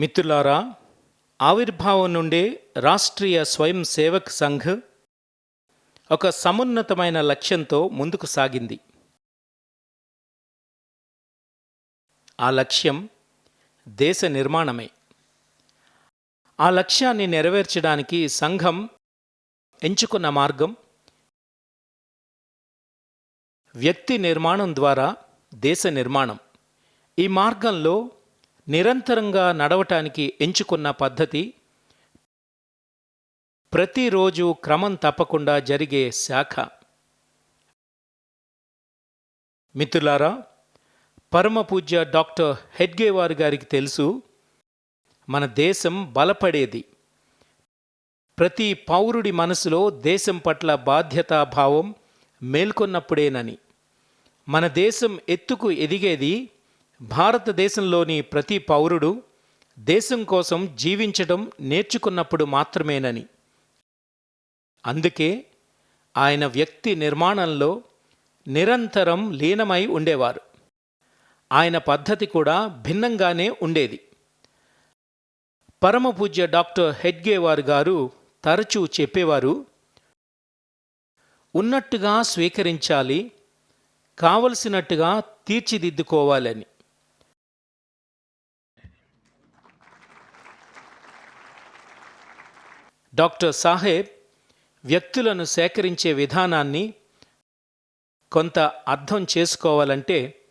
మిత్రులారా ఆవిర్భావం నుండే రాష్ట్రీయ స్వయం సేవక్ సంఘ్ ఒక సమున్నతమైన లక్ష్యంతో ముందుకు సాగింది. ఆ లక్ష్యం దేశ నిర్మాణమే. ఆ లక్ష్యాన్ని నెరవేర్చడానికి సంఘం ఎంచుకున్న మార్గం వ్యక్తి నిర్మాణం ద్వారా దేశ నిర్మాణం. ఈ మార్గంలో నిరంతరంగా నడవటానికి ఎంచుకున్న పద్ధతి ప్రతిరోజు క్రమం తప్పకుండా జరిగే శాఖ. మిత్రులారా పరమ పూజ్య డాక్టర్ హెడ్గేవార్ గారికి తెలుసు మన దేశం బలపడేది. ప్రతి పౌరుడి మనసులో దేశం పట్ల బాధ్యతాభావం మేల్కొన్నప్పుడేనని. మన దేశం ఎత్తుకు ఎదిగేది భారతదేశంలోని ప్రతి పౌరుడు దేశం కోసం జీవించడం నేర్చుకున్నప్పుడు మాత్రమేనని. అందుకే ఆయన వ్యక్తి నిర్మాణంలో నిరంతరం లీనమై ఉండేవారు. ఆయన పద్ధతి కూడా భిన్నంగానే ఉండేది. పరమపూజ్య డాక్టర్ హెడ్గేవార్ గారు తరచూ చెప్పేవారు ఉన్నట్టుగా స్వీకరించాలి కావలసినట్టుగా తీర్చిదిద్దుకోవాలని. డాక్టర్ సాహెబ్ వ్యక్తులను సేకరించే విధానాన్ని కొంత అర్థం చేసుకోవాలంటే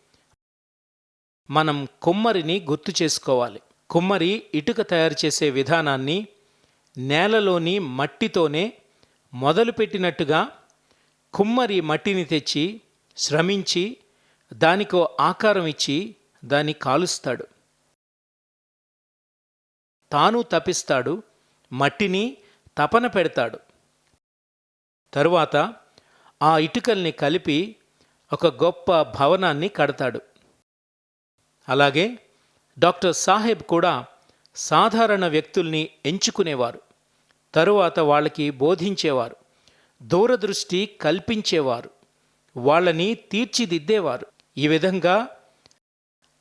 మనం కుమ్మరిని గుర్తు చేసుకోవాలి. కుమ్మరి ఇటుక తయారు చేసే విధానాన్ని నేలలోని మట్టితోనే మొదలుపెట్టినట్టుగా కుమ్మరి మట్టిని తెచ్చి శ్రమించి దానికో ఆకారం ఇచ్చి దాన్ని కాలుస్తాడు. తాను తపిస్తాడు మట్టిని తపన పెడతాడు. తరువాత ఆ ఇటుకల్ని కలిపి ఒక గొప్ప భవనాన్ని కడతాడు. అలాగే డాక్టర్ సాహెబ్ కూడా సాధారణ వ్యక్తుల్ని ఎంచుకునేవారు. తరువాత వాళ్ళకి బోధించేవారు. దూరదృష్టి కల్పించేవారు. వాళ్ళని తీర్చిదిద్దేవారు. ఈ విధంగా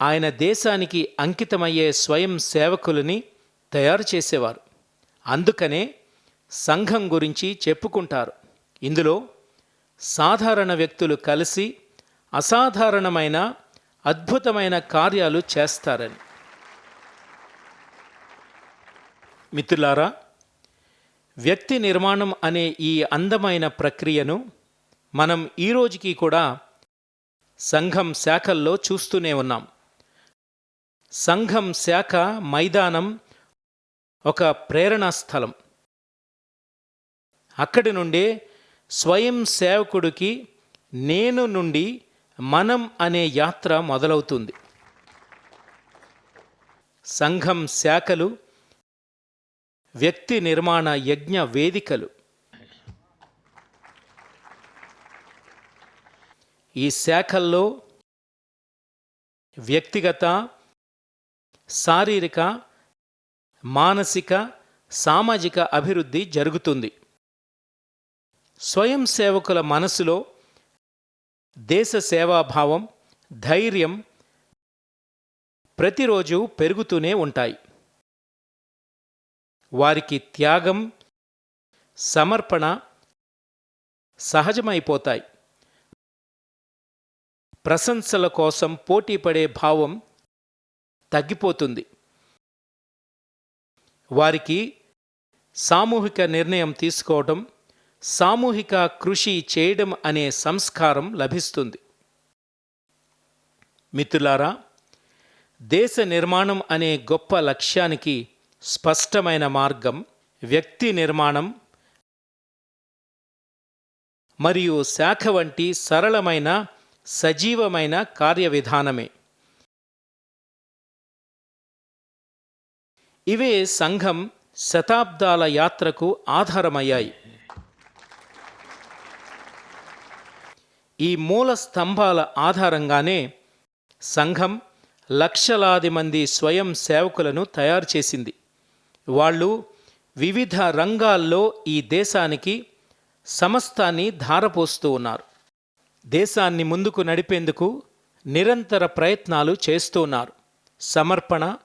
ఆయన దేశానికి అంకితమయ్యే స్వయం సేవకులని తయారు చేసేవారు. అందుకనే సంఘం గురించి చెప్పుకుంటారు. ఇందులో సాధారణ వ్యక్తులు కలిసి అసాధారణమైన అద్భుతమైన కార్యాలు చేస్తారని. మిత్రులారా వ్యక్తి నిర్మాణం అనే ఈ అందమైన ప్రక్రియను మనం ఈ రోజుకి కూడా సంఘం శాఖల్లో చూస్తూనే ఉన్నాం. సంఘం శాఖ మైదానం ఒక ప్రేరణా స్థలం. అక్కడి నుండే స్వయం సేవకుడికి నేను నుండి మనం అనే యాత్ర మొదలవుతుంది. సంఘం శాఖలు వ్యక్తి నిర్మాణ యజ్ఞ వేదికలు. ఈ శాఖల్లో వ్యక్తిగత శారీరక మానసిక సామాజిక అభివృద్ధి జరుగుతుంది. స్వయం సేవకుల మనసులో దేశ సేవాభావం ధైర్యం ప్రతిరోజు పెరుగుతూనే ఉంటాయి. వారికి త్యాగం సమర్పణ సహజమైపోతాయి. ప్రశంసల కోసం పోటీపడే భావం తగ్గిపోతుంది. వారికి సామూహిక నిర్ణయం తీసుకోవడం సామూహిక కృషి చేయడం అనే సంస్కారం లభిస్తుంది. మిత్రులారా దేశ నిర్మాణం అనే గొప్ప లక్ష్యానికి స్పష్టమైన మార్గం వ్యక్తి నిర్మాణం మరియు శాఖ వంటి సరళమైన సజీవమైన కార్యవిధానమే. ఇవే సంఘం శతాబ్దాల యాత్రకు ఆధారమయ్యాయి. ఈ మూల స్తంభాల ఆధారంగానే సంఘం లక్షలాది మంది స్వయం సేవకులను తయారు చేసింది. వాళ్ళు వివిధ రంగాల్లో ఈ దేశానికి సమస్తాన్ని ధారపోస్తూ ఉన్నారు. దేశాన్ని ముందుకు నడిపేందుకు నిరంతర ప్రయత్నాలు చేస్తూ ఉన్నారు. సమర్పణ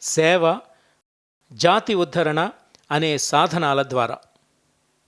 సేవ జాతి ఉద్ధరణ అనే సాధనాల ద్వారా.